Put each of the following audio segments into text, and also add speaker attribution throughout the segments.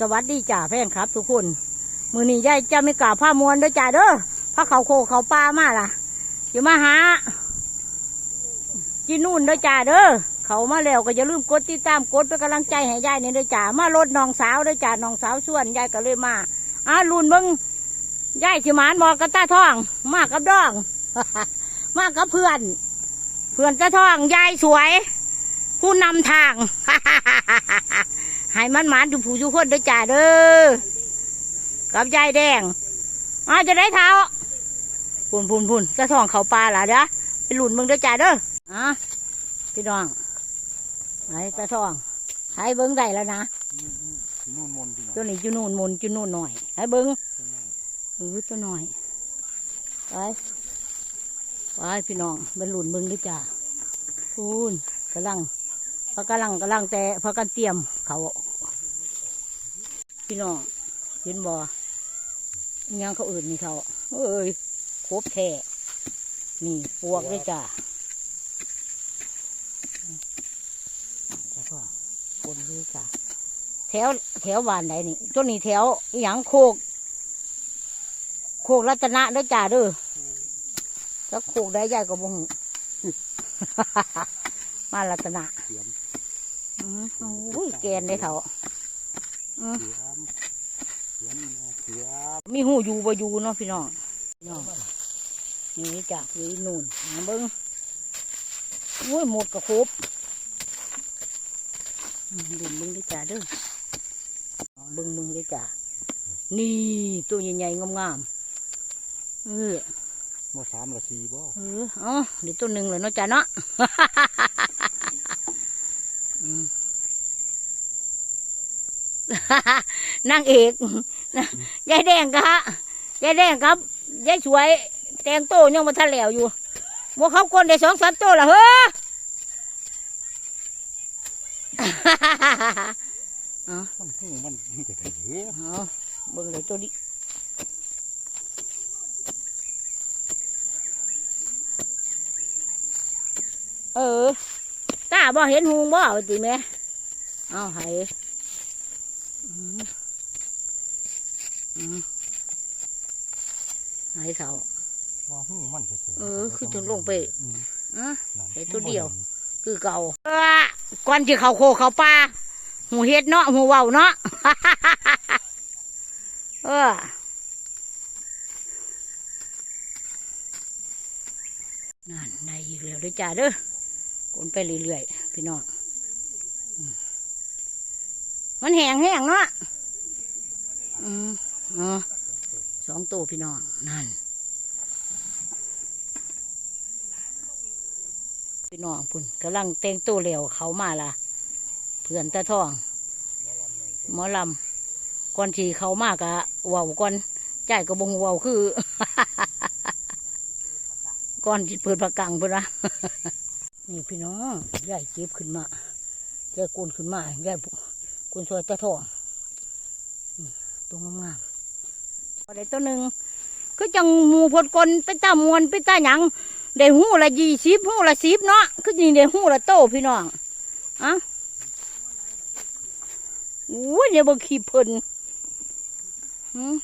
Speaker 1: สวัสดีจ่าแฟนครับ ทุกคน มือนี้ยายจะไม่กล่าวผ้ามวนด้อจ่าเด้อพระเขาโคเขาปลามาล่ะอย่ามาหาจีนู่นด้อจ่าเด้อเขามาแล้วก็อย่าลืมกดติดตามกดเป็นกำลังใจให้ยายนี่ด้อจ่ามารถน้องสาวด้อจ่าน้องสาวส่วนยายก็เลยมาอ่าลุนมึงยายสิมานบอกกับตาทอง มากกับดอง มากกับเพื่อน เพื่อนตาทองยายสวย ผู้นำทาง ให้มันหมานอยู่ผู้ทุกคนเด้อจ่าเด้อกับยายแดงอาจะได้เท้าพุ่นพุ่นพุ่นกระท่องเขาปลาล่ะเด้อไปหลุนมึงเด้อจ่าเด้ออะพี่น้องไอ้กระท่องให้เบิ้งได้แล้วนะ
Speaker 2: นู่นมนพี่น้อง
Speaker 1: ตัวนี้จุนู่นมนจุนู่นหน่อยให้เบิ้งเออตัวหน่อยไปไปพี่น้องไปหลุนมึงเด้อจ่าพูนกำลังพะกำลังกำลังแต่พะกันเตรียมเขา พี่น้องเห็นบ่ยังเขาอื่นนี่เขาเอ้ยครบแท้นี่ปวกเลยจ้าจะก็คนเลยจ้าแถวแถวบ้านไหนนี่ต้นนี้แถวอหย่างโคก โคกรัตนะเด้อจ้าเด้อแล้วโคกได้ใหญ่ก็บ่งมารัตนะ
Speaker 2: เสียม
Speaker 1: อือโอ้ยแกนได้เถาอือ
Speaker 2: เสียมเสียมนี่นะเสีย ม
Speaker 1: มีหูอยู่บ่อยู่เนาะพี่น้องพี่น้องนี่จ้ะอยู่นู่นมาเบิ้งโอ้ยหมดกระครบอืมดูเบิ้งด้วยจ้ะเด้อเบิ้งเบิ้งด้วยจ้ะนี่ตัวใหญ่ๆงามๆเออ
Speaker 2: หมดสามละสี่บ่
Speaker 1: เออเอ๋อเดี๋ยวตัวหนึ่งเลยเนาะจ้ะเนาะอืมนางเอก ยายแดงกะยายแดงครับยายสวย แตงโตยังมาทะแล้วอยู่พวเขาคนได้สองสามโตละเฮ้อเอา
Speaker 2: มันหูมันมันจะได้เยอะ
Speaker 1: เอาเบิ่งเลยตัวนี้เออตาบ่เห็นหูบ่ติแม่เอาให้อืมอืม ให้เขา
Speaker 2: ว่าหูมันจะ
Speaker 1: เออ คือจะลงไป
Speaker 2: อืม
Speaker 1: อะ
Speaker 2: นั่น
Speaker 1: ไอ้ตัวเดียว คือเก่าเออก่อนที่เขาโคเขาปลาหูเฮ็ดเนาะหูเว้าเนาะเออนั่นได้อีกแล้วเด้อจ้าเด้อกนไปเรื่อยๆพี่น้องอืมมันแห้งแห้งๆเนาะอืมอ๋อ สองตัวพี่น้องนั่นพี่น้องพุ่นกำลังแต่งตัวเหลวเขามาละเพื่อนตาทองหมอลำก่อนที่เขามากะเว้าก่อนใจก็บงเว้าคือก่อนที่เปิดประกังพุ่นนะนี่พี่น้องยายเจ็บขึ้นมายายกุนขึ้นมายายกุนซอยตาทองตรงงามๆ อะไรตัวหนึ่งก็จังหมูพดกลไปตามวนไปตาหยังได้หู้ละยี่สิบหู้ละสิบเนาะคือนี่ได้หู้ละโตพี่น้องอะโอ้ยเดี๋ยบางขี้เพิ่น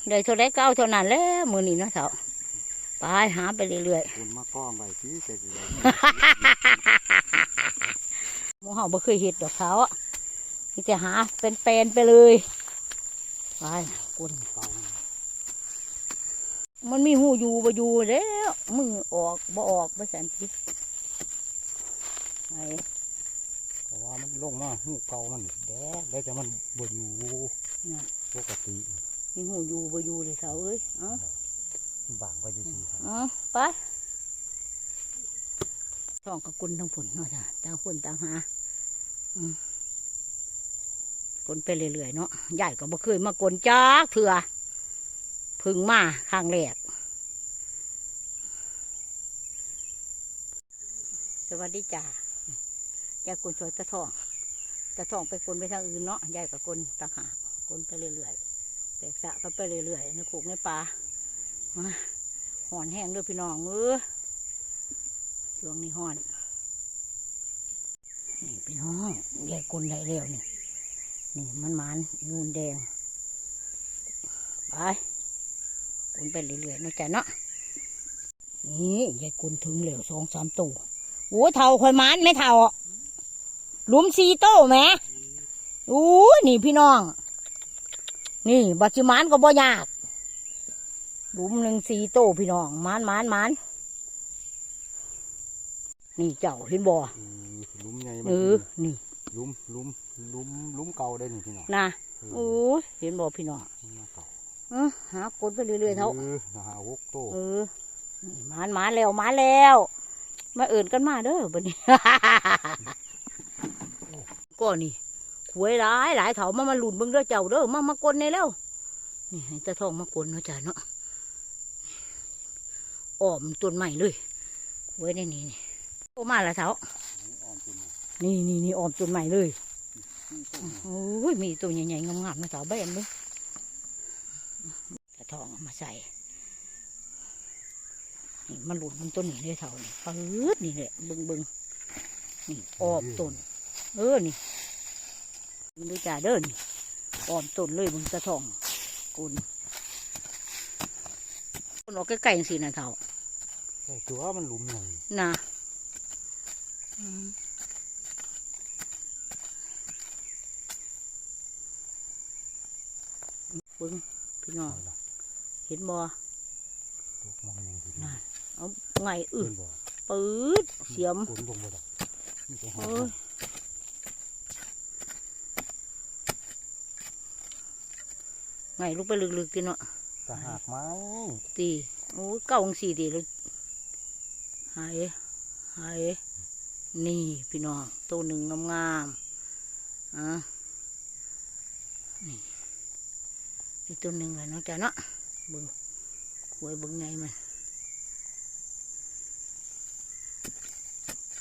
Speaker 1: ได้เท่าไรเก็เอาเท่านั้นแล้วมือนี้นะเถอะไปหาไปเรื่อยๆ
Speaker 2: คุณมาก้องไว้ที่เสร็จแล้ว
Speaker 1: ๆหมูเห่าบ่เคยเห็ดดอกเขาอะนี่จะหาเป็นแปนๆไปเลยไปกุน
Speaker 2: เก่า
Speaker 1: มันมีหูอยู่บ่อยู่แล้วมือออกบ่ออกบ่แสนทีไอ้
Speaker 2: เพราะว่ามันลงมาหูเก่ามันแดดแล้วแต่มันบ่อยู่
Speaker 1: เนี่ย
Speaker 2: ปกติ
Speaker 1: มีหูอยู่บ่อยู่เลยเขาเอ้ยเอ้า
Speaker 2: มันบางไปจะสี่
Speaker 1: อ๋อไปท้องกับกุนทั้งผลเนาะจ้ะต่างคนต่างหาอืมกลนไปเรื่อยๆเนาะใหญ่ก็บ่เคยมากลจักเถื่อเพึ่งมาครั้งแรกสวัสดีจ้ายายกลช่วยตะทองตะทองไปกลไปทางอื่นเนาะยายกับกลต่างหากกลไปเรื่อยๆแตกสะกันไปเรื่อยๆในขุกในป่ามาหอนแห้งด้วยพี่น้องเออช่วงนี้หอนนี่พี่น้องใหญ่กลได้แล้วนี่นี่มันหมันยูนแดงไป นไปเรื่อยๆเนาะจ้ะเนาะนี่ยายกุนถึงแล้วสองสามตัวโอ้เท่าคอยหมานไหม่เท่าหลุมสีโต้แหมโอ้นี่พี่น้อง นี่บัจิมานก็บ่ยากหลุมหนึ่งสีโต้พี่น้องหมานหมานหมานนี่เจ้าเห็นบ่
Speaker 2: อืมหลุมใหญ่มั
Speaker 1: เอนอนี่
Speaker 2: หลุมหลุมหลุมหลุมเก่าได้นี่พี่น้อง
Speaker 1: นะ
Speaker 2: เอ
Speaker 1: โอ้
Speaker 2: อย
Speaker 1: เห็นบ่พี่น้อง
Speaker 2: หลุม เก่า
Speaker 1: เออหากดไปเรื่อยๆเท่า
Speaker 2: ออหาหกโต
Speaker 1: เออนี่หมานหมานแล้วหมานแล้ว มาเอิ่นกันมาเด้อบัดนี้ก็นี่หวยหลายหลายเถามามาหลุนเบิ่งเด้อเจ้าเด้อมามากลในแล้วนี่ให้ตาทองมากลเนาะจ้าเนาะอ้อมต้นใหม่เลยหวยในนี่นี่โตมาและเถา
Speaker 2: อ่อนขึ้นมา
Speaker 1: นี่นี่นี่อ้อมต้นใหม่เลย
Speaker 2: สี่โต
Speaker 1: โอ้ยมีตัวใหญ่ๆงามๆนะเถาแบนเลยตา ทองเอามาใส่นี่มันหลุดมันต้นนี้เลยเท่านี่ปื๊ดนี่แหละบึงบึงนี่ออมต้น เออนี่ มันดูจ่าเด้อนี่ออมต้นเลยมึงจะทองกุนคนออกใกล้ๆสินะเท่า
Speaker 2: ใช่ตัวมันหลุมใหญ่
Speaker 1: นะอืมเบึงพี่น้อง
Speaker 2: เอาล่ะ
Speaker 1: เห็นบ่
Speaker 2: ตกมองยังที
Speaker 1: น่ะเอาไงอึ
Speaker 2: ขึ้นบ่
Speaker 1: ปื๊ดเสียม
Speaker 2: ฝนลงบ่ดอกนี่จะหา
Speaker 1: เอ้ยไงลูกไปลึกๆกินเนาะ
Speaker 2: ตะหากไม้
Speaker 1: ตีโอ้ยเก้าองสี่ตีเลยหายหายนี่พี่น้องตัวหนึ่งงามๆอะนี่นี่ตัวหนึ่งเลยเนาะจ้ะเนาะ เบึงหวยเบึงไงมัน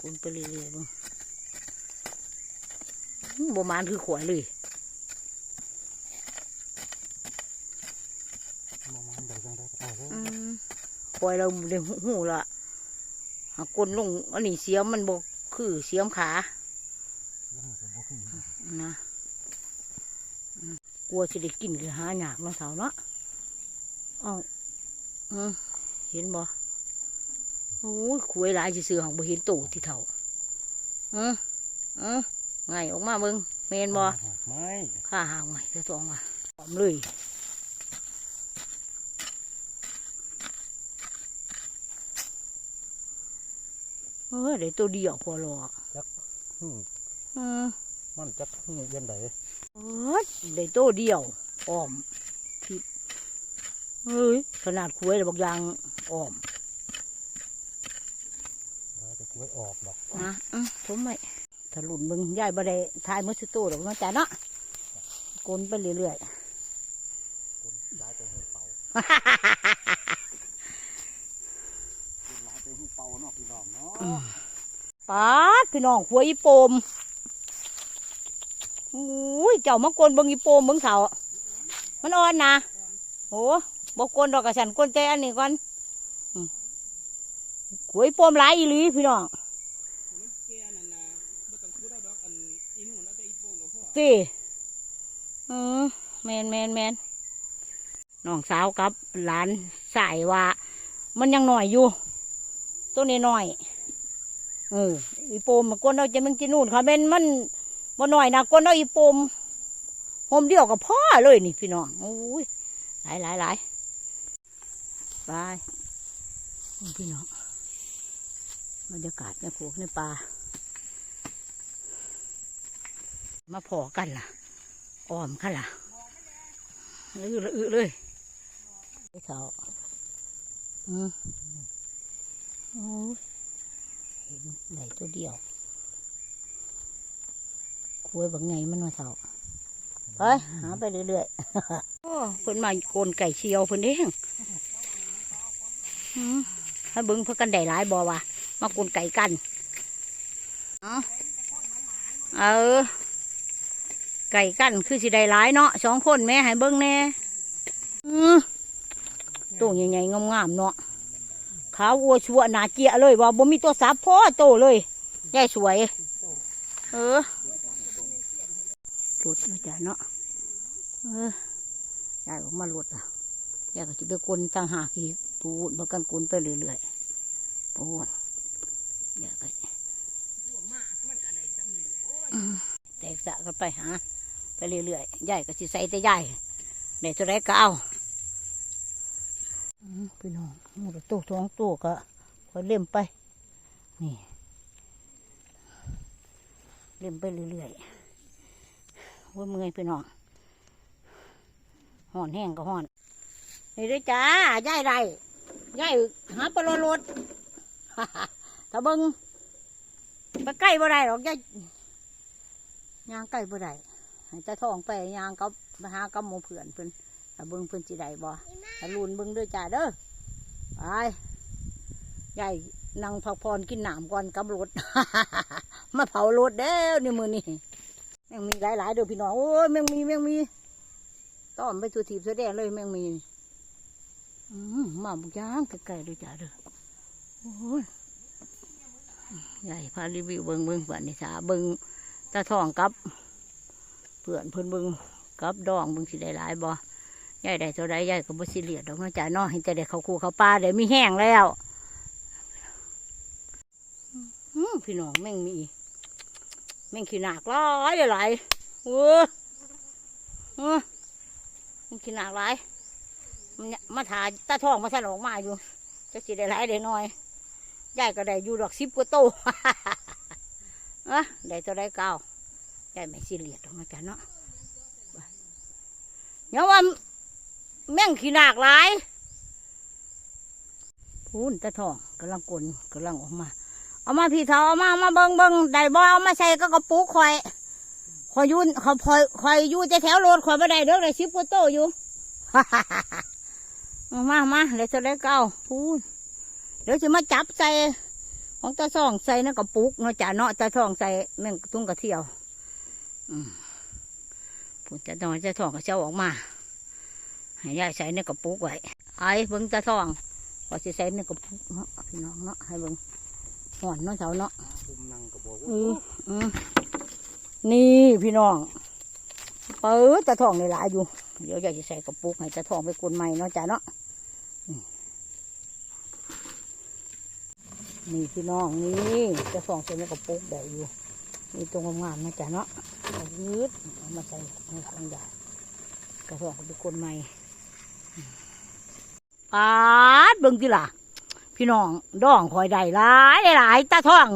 Speaker 1: คุณไปเรื่อยๆเบึงบมานคือขวายเลย
Speaker 2: มองมันเดี๋ยวจังได้เอาเลย
Speaker 1: อืมปล่อยเราเดี๋ยวหูละหากลลงอันนี้เสียมมันบกคือเสียมขา
Speaker 2: นะ
Speaker 1: กลัวจะได้กินคือหาหยากเนาะสาวเนาะ เห็นบ่โอ้ยคุยหลายสิซื้อของบ่เห็นโตที่เท่าอืมอืมไงออกมาเบิ่งเมนบ่
Speaker 2: ตะหากไม้
Speaker 1: ข้าหางใหม่จะต้องมาพร้อมเลยเออเดี๋ยวตัวเดียวพอรอ
Speaker 2: อืม
Speaker 1: อืม
Speaker 2: มันจะหูเย็นได
Speaker 1: เออเดี๋ยวตัวเดียวอ้อมทิพ เฮ้ยขนาดคุยแต่บอกอยางอ้อม
Speaker 2: เราจะกล้วยออกดอก
Speaker 1: นะอืมผมไม่ถ้าหลุนมึงยายบ่ได้ทายมือสิโตหรอกเนาะจ้ะเนาะกลนไปเรื่อย
Speaker 2: คนร้ายไปหูเป่าคนร้ายไปหูเป่าเนาะพี่น้องเนาะ
Speaker 1: ๆป๊าดพี่น้องหัวอีโปมอุ้ยเจ้ามากลนเบิงอีโปมเบิงเสามันอ่อนนะโอ้ บอกกลนดอกกระสันกลนใจอันนี้ก่อนอืมหัวอีโปมหลายอีหลีพี่น้อง
Speaker 3: แกนั่นนะบ่ต้องพูดเอาดอกอันอีนู่นเอาแต่อีโป่งกับพ่อ
Speaker 1: สิอืมแมนแมนแมนน้องสาวกับหลานสายว่ามันยังหน่อยอยู่ ตัวนี้หน่อยเอออีโปมมันก้นเอาจะมึงจีนู่นค่ะเป็นมันบ่หน่อยนะก้นเอาอีโปมหมเดียวกับพ่อเลยนี่พี่น้องโอ้ยหลายหลายหลาย ไปพี่น้องบรรยากาศในโขกในป่ามาพอกันล่ะอ้อมกันล่ะอือละอือเลยไอ้เสาอืมโอ้ยเห็นไหนตัวเดียวคุยแบางไงมันมาเสาไปหาไปเรื่อยๆโอ้เพิ่นมาโกนไก่เชียวเพิ่นเด้ง อืมให้เบิ้งเพื่อกันได้หลายบ่วะมาโกนไก่กันเอาเออ ไก่กันคือสิได้หลายเนาะสองคนแม่ให้เบิ้งแน่อือตัวใหญ่ๆงามๆเนาะขาวอัวชัวหนาเจียเลยว่าบ่มีตัวสับพ่อโตเลยยายสวย เออหลุดมาจ้ะเนาะเออยายออกมาหลุดอะอยากจะไปกลนต่างหากอีก ปูดมากันกลนไปเรื่อยๆปูดอยากไปแตกสะกันไปหาไปเรื่อยๆยายก็สิใส่แต่ยายเดี๋ยวได้ก็เอาพี่น้องหมูตัวสองตัวก็คอยเล่มไป นี่ เล่มไปเรื่อยๆว่าเมื่อยพี่น้องห่อนแห้งก็ห่อน นี่ด้วยจ้าย่ายไร ย่ายหาปลาโลดถ้าเบิงไปใกล้บ่ได้หรอกย่ายยางใกล้บ่ได้ให้ตาทองไปยางกับมาหากับหมูเผื่อนเพิ่นถ้าเบิงเพิ่นสิได้บ่ถ้าลุนเบิงด้วยจ้าเด้อไปย่ายนั่งพักผ่อนกินหนามก่อนกับรถมาเผารถเด้อนี่มือนี่แมงมีหลายๆเด้อพี่น้องโอ้ยแมงมีแมงมีต้อมไปสู่ทีบแสดงเลยแมงมี มาบุกย่างไกลๆด้วยจ้าเด้อโอ้ยใหญ่พารีวิวเบิงเบิงบ้านนี่สาเบิงตาทองกับเพื่อนเพิ่นเบิงกับดองเบิงสิได้หลายบ่ใหญ่ได้เท่าใดใหญ่ก็บ่สิเหลียดดอกเนาะจ้าเนาะเห็นแต่ได้เขาคูเขาปลาได้มีแห้งแล้วอืมพี่น้องแม่งมีแม่งขี้หนักหลายหลายเออเออแม่งขี้หนักหลาย มันมาถ่ายตาทองมาสนออกมาอยู่จะสิได้หลายได้น้อยยายก็ได้อยู่ดอกสิบกว่าโตอะได้ตัวได้เก้ายายไม่สิเลียดออกมาจ้ะเนาะเดี๋ยว่าแม่งขี้หนากหลายพูนตาทองกำลังกลนกำลังออกมา เอามาพี่เทาเอามามาเบิงเบิงได้บ่เอามาใส่ก็กระปุกคอยคอยยุ่นคอยคอยยู่แต่แถวโรดคอยไม่ได้เด้อได้สิบกว่าโตอยู่ เอามามาเดี๋ยวจะได้เก้าพูดเดี๋ยวจะมาจับใส่ของตาส่องใส่นั่นกระปุกเนาะจ่าเนาะตาส่องใส่แม่งตุ้งกระเที่ยวอืมพูดจะนอนจะท่องก็เจ้าออกมาให้ยายใส่ในกระปุกไว้ไอ้เบิ้งตาท่องก็จะใส่ในกระปุกเนาะพี่น้องเนาะให้เบิ้งห่อนเนาะเสาเนาะ
Speaker 2: คุมนั่งก็บอก
Speaker 1: อืออืมนี่พี่น้อง เปิดตาทองในหลายอยู่ เดี๋ยวอยากจะใส่กระปุกให้ตาทองไปกวนใหม่เนาะจ้ะเนาะนี่พี่น้องนี่ตาทองใส่ในกระปุกได้อยู่นี่ตรงงามๆนะจ้ะเนาะเอายืดเอามาใส่ในถังใหญ่กระทองไปกวนใหม่ปาดเบิ่งทีล่ะ พี่น้องดองคอยได้หลายหลายตาทอง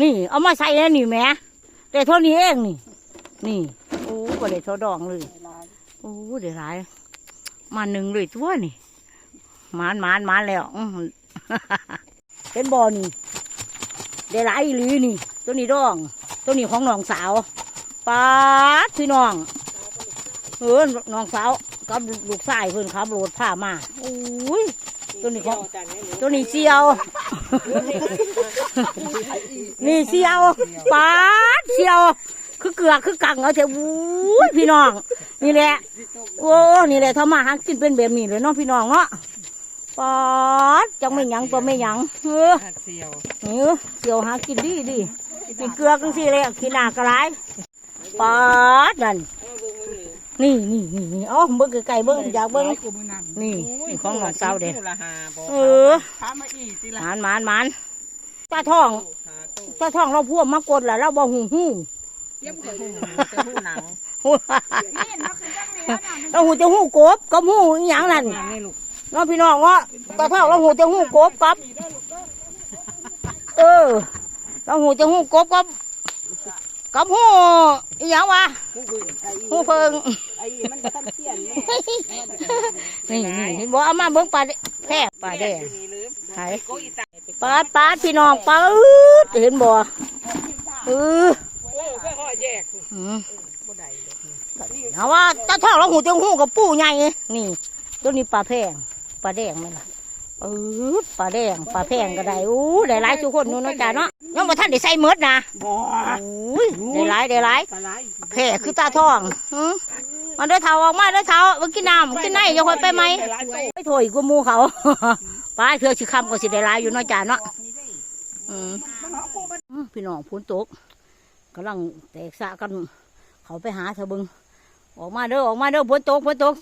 Speaker 1: นี่ เอามาใส่แล้วนี่แหม่ได้เท่านี้เองนี่ นี่ อ้ก็ได้เท่าดองเลย โอ้เดี๋ยวหลาย มาหนึ่งเลยตัวนี่หมานหมานหมานแล้วอื้อหือ เป็นบอนี่ได้หลายอีหลีนี่ ตัวนี้ดอง ตัวนี้ของน้องสาวป้าดพี่น้อง เออน้องสาวกับลูกชายเพิ่นขับรถพามาโอ้ย ตัวนี้ของ ตัวนี้เสียว นี่เสียวปาดเสียว คือเกลือคือกังเอาเถอะวู้ยพี่น้อง นี่แหละ โอ้นี่แหละทำมาหากินเป็นแบบนี้เลยเน้องพี่น้องเนาะปาดจังไม่หยังตัวไม่หยังเออ
Speaker 3: หัดเสียว
Speaker 1: เออเสียวหากินดีดีกินเกลือกังสิเลยกินหนากระไรปาดนั่นนี่นี่นี่นี่เอ๋อเบิ้งไก่เบิ้งอยากเบิ้ง
Speaker 3: กูมือนั่น
Speaker 1: นี่นี่ของน้องสาวเด้
Speaker 3: ละหาบ่
Speaker 1: เออ
Speaker 3: พามาอีกสิ
Speaker 1: ห
Speaker 3: ละ
Speaker 1: มานหมานหมานตาทอง
Speaker 3: หาตู้
Speaker 1: ตาทองเราพวกมากดแล้วเราบ่หูหู
Speaker 3: เยี่ยมเคยจะหูหนัง
Speaker 1: เราหูจะหูกบกับหูอหย่างนั้น
Speaker 3: งานนี่ลูก
Speaker 1: น้องพี่น้องว่าตาทองเราหูจะหูกบกับ เออ เราหูจะหูกบกับกับหูอหย่างวะ
Speaker 3: หูบึ้งไอ้
Speaker 1: หูเพิง
Speaker 3: ไอ้มันก็ตั้งเสียนแม่
Speaker 1: นี่นี่เห็นบ่เอามาเบิ่งปลาแดแพร่ปลาแดง
Speaker 3: นี่ลืม
Speaker 1: ไหน
Speaker 3: โก้อีตา
Speaker 1: ปาดปาดพี่น้องปาดเห็นบ่เออ
Speaker 3: เออเพื่อ
Speaker 1: เอาว่าตาทองเราหูจะหูกับปูใหญ่นี่ ตัวนี้ปลาแพงปลาแดงไหมล่ะเออปลาแดงปลาแพงก็ได้อู้ได้หลายทุกคนนู้นเนาะจ้าเนาะยังบ่ทันได้ใส่เมดนะ
Speaker 3: บ่
Speaker 1: อุ้ยได้หลายได้หลาย
Speaker 3: ปลาไหล
Speaker 1: แพร่คือตาทองหืมมันเด้อเท้าออกมาเด้อเท้ามากินน้ำกินไหนจะคอยไปไหม
Speaker 3: หลายตู้
Speaker 1: ไปถอยกูมูเขาป้าเถื่อสิคำก็สิได้หลายอยู่เนาะจ้าเนาะอืม
Speaker 3: มันหอกูมัน
Speaker 1: อืมพี่น้องพูนตก กำลังแตกสะกัน เขาไปหาเถอะบึง ออกมาเด้อออกมาเด้อฝนตกฝนตก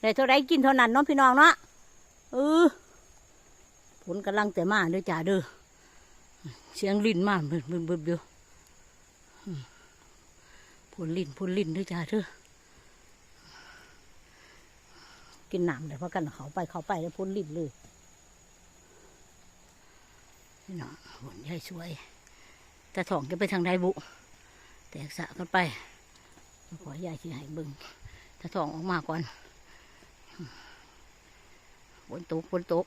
Speaker 1: แต่เท่าไรกินเท่านั้นเนาะพี่น้องเนาะเออผลกำลังแต่มาเด้อจ้าเด้อเสียงลิ้นมาเบิ่มเบิ่มเบิ่มเดียวอืมผลลิ้นผลลิ้นเด้อจ้าเด้อกินหน้ำเดี๋ยวพากันเขาไปเขาไปแล้วผลลิ้นเลยพี่น้องผลใหญ่สวย แต่ถ่องจะไปทางใดบุ แตกสะกันไปขอยายที่ห้เบิ่งถ้าทองออกมาก่อนฝนตกฝนตก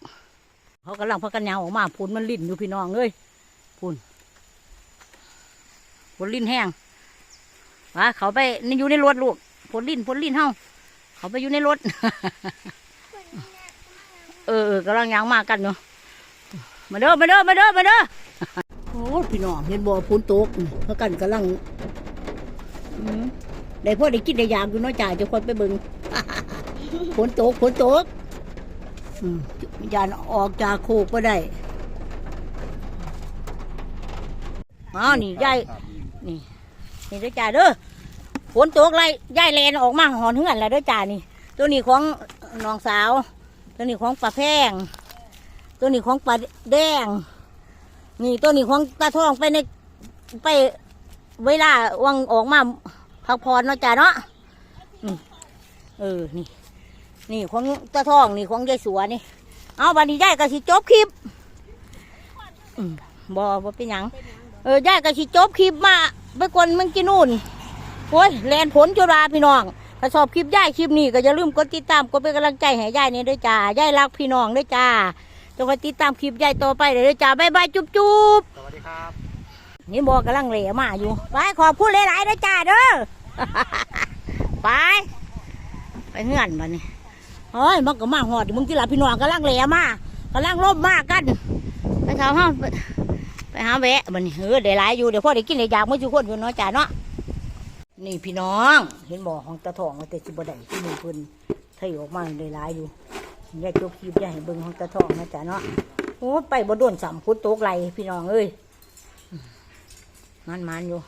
Speaker 1: เขากำลังพักกันยาวออกมาพูนมันลิ่นอยู่พี่น้องเอ้ยพูนฝนลิ่นแห้งวะเขาไปนี่อยู่ในรถลูกฝนลิ่นฝนลิ่นเฮาเขาไปอยู่ในรถเออเออกำลังยางมากันเนาะมาเด้อมาเด้อมาเด้อมาเด้อ โอ้พี่น้องเห็นบ่ฝนตกนี่เพราะกันกำลังอืมได้พ่อได้กินได้ยามอยู่เน้อยจ่าจะคนไปเบิ่งฝนตกฝนตกอืมยานออกจากโคกก็ได้อ๋อนี่ยายนี่นี่เด้อจ่าเด้อฝนตกไรยายแลนออกมาหอนเหือนแล้วเด้อจ่านี่ ตัวนี้ของน้องสาว ตัวนี้ของปลาแพงตัวนี้ของปลาแดง นี่ตัวนี้ของตาทองไปในไปเวลาวังออกมาพักผ่อนเนาะจ้าเนาะเออนี่ นี่ของตาทองนี่ของยายสัวนี่ เอาบันนี้ยายก็สิจบคลิปอบอบอเป็นหยังเออยายก็สิจบคลิปมาไปกวนมึงกินนู่นโอ้ยแลนผลจุฬาพี่น้องถ้าชอบคลิปยายคลิปนี้ก็อย่าลืมกดติดตามกดเป็นกำลังใจให้ยายนี่ด้วยจ้ายายรักพี่น้องด้วยจ้า จงคอยติดตามคลิปยายต่อไปเลยด้วยจ้าบ๊ายบายจุ๊บจุ๊บ
Speaker 2: สวัสดีครับ
Speaker 1: นี่บอกกำลังเหล่มาอยู่ ไปขอบคุณหลายๆนะจ้าเด้อ ไป ไปเงื่อนมานี่เฮ้ยมันก็มาหอดมึงที่หลับพี่น้องกำลังเหล่มากำลังร่มมากกัน ไปเท้าห้าไปไปหาแวะมันนี่เออได้หลายอยู่เดี๋ยวพ่อได้กินได้อยากเมื่อจุกคนอยู่เนาะจ้าเนาะนี่พี่น้อง เห็นบ่อของตาทองมาแต่สิบ่ได้ที่มือเพิ่นเทออกมาได้หลายอยู่ ยาจกคลิปยาให้เบิ่งของตะทองนะจ๊ะเนาะโอ้ไปบ่โดนสัมพุทโต๊กไหลพี่น้องเอ้ยมันมันอยู่